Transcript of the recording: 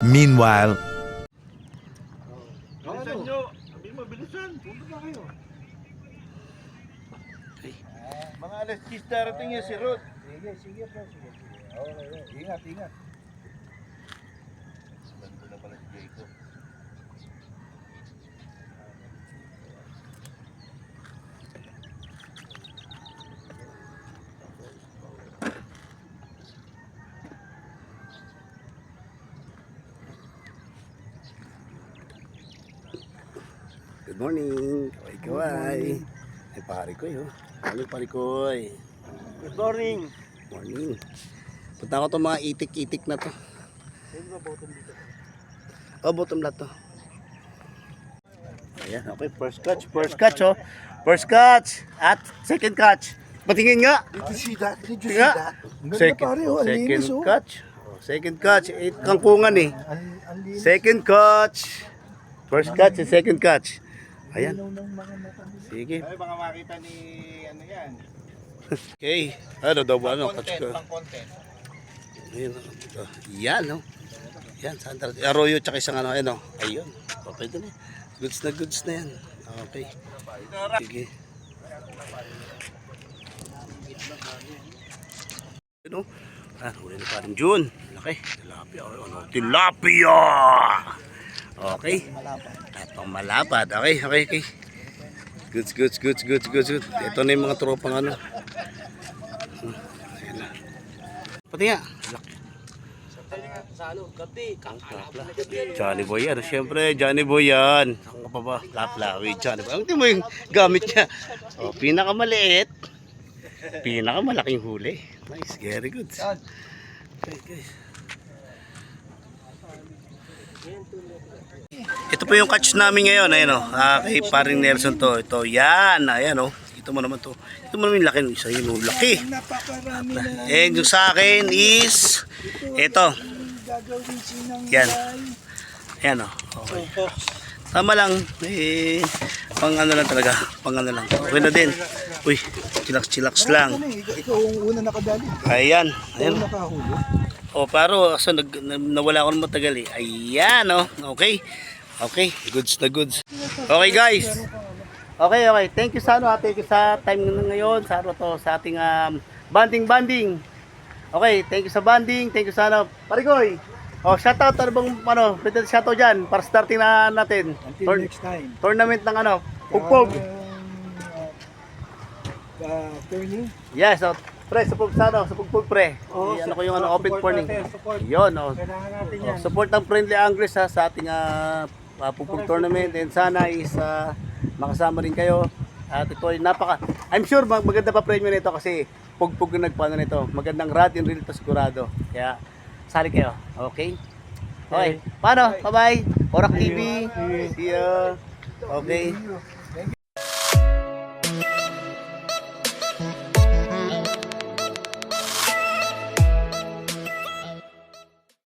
Meanwhile, Bilisan nyo. Sabi mo, bilisan. Punta na kayo. Mga alas 10 darating niya si Rod. Sige, sige po, sige, sige. Ingat, ingat. Good morning. Kaway kaway. Ay pare ko yun. Ano pare ko Good morning. Morning. Punta ko to mga itik-itik na to. Oh, bottom lot to. Ayan, okay. First catch, first catch oh. First catch at second catch. Patingin nga. Did you see that? Did you see that? Second, pare, oh. Second oh. catch. Oh, second catch. Eh, kangkungan eh. Second catch. First catch and second catch. Ayan. Sige. Ay, baka makita ni ano yan. Okay. Ano daw ba? Ano? Content, pang content. Ayan, oh. Yan, no? Yan, Sandra. Arroyo tsaka isang ano, ano. Ayun. Okay din eh. Goods na goods na yan. Okay. Sige. Ano? Ah, huli na pa rin June. Laki. Tilapia. Oh, Ano? Tilapia! Okay. At pang malapad. Okay, okay, okay. Goods, goods, goods, goods, goods, goods. Ito na yung mga tropang ano. Ayan na. Pati nga. Johnny Boy yan. Siyempre, Johnny Boy yan. Ka pa ba? Laplawi, Johnny Boy. Ang mo yung gamit niya. O, pinakamaliit. Pinakamalaking huli. Nice, very good. Okay, guys. Ito po yung catch namin ngayon. Ayan o. Ah, kay paring Nelson to. Ito, yan. Ayan o. Ito mo naman to. Ito mo naman yung laki ng isa. Yun, oh, laki. And yung sa akin is ito. Yan. Ayan o. Okay. Tama lang. Eh, pang ano lang talaga. Pang ano lang. Okay na din. Uy, chillax-chillax lang. Ikaw, ang una nakadali. Ayan. Ayan. ang nakahuli. O, pero so, nag, na- nawala ako ng matagal eh. Ayan o. Okay. Okay. Goods na goods. Okay guys. Okay, okay. Thank you sa ano, ah. thank you sa time ng ngayon, sa ano to, sa ating um, banding banding. Okay, thank you sa banding, thank you sa ano, Parigoy. Oh, shoutout ano bang ano, pwede shoutout diyan para starting na natin. Until Tour- next time. tournament ng ano, Pugpog. Um, uh, uh, turning. Yes, oh, pre, pug sa ano, sa Pugpog pre. I- ano ko yung ano, open support morning. support. Yun, oh. Kailangan natin Oh, yan. support ang friendly anglers ha, sa ating uh, Pugpog tournament and sana is ah, makasama rin kayo. At ito ay napaka I'm sure mag maganda pa premyo nito kasi pugpog na nagpaano nito. Magandang rad in real to sigurado. Kaya sali kayo. Okay? Okay. Paano? Bye-bye. Orak TV. See ya. Okay.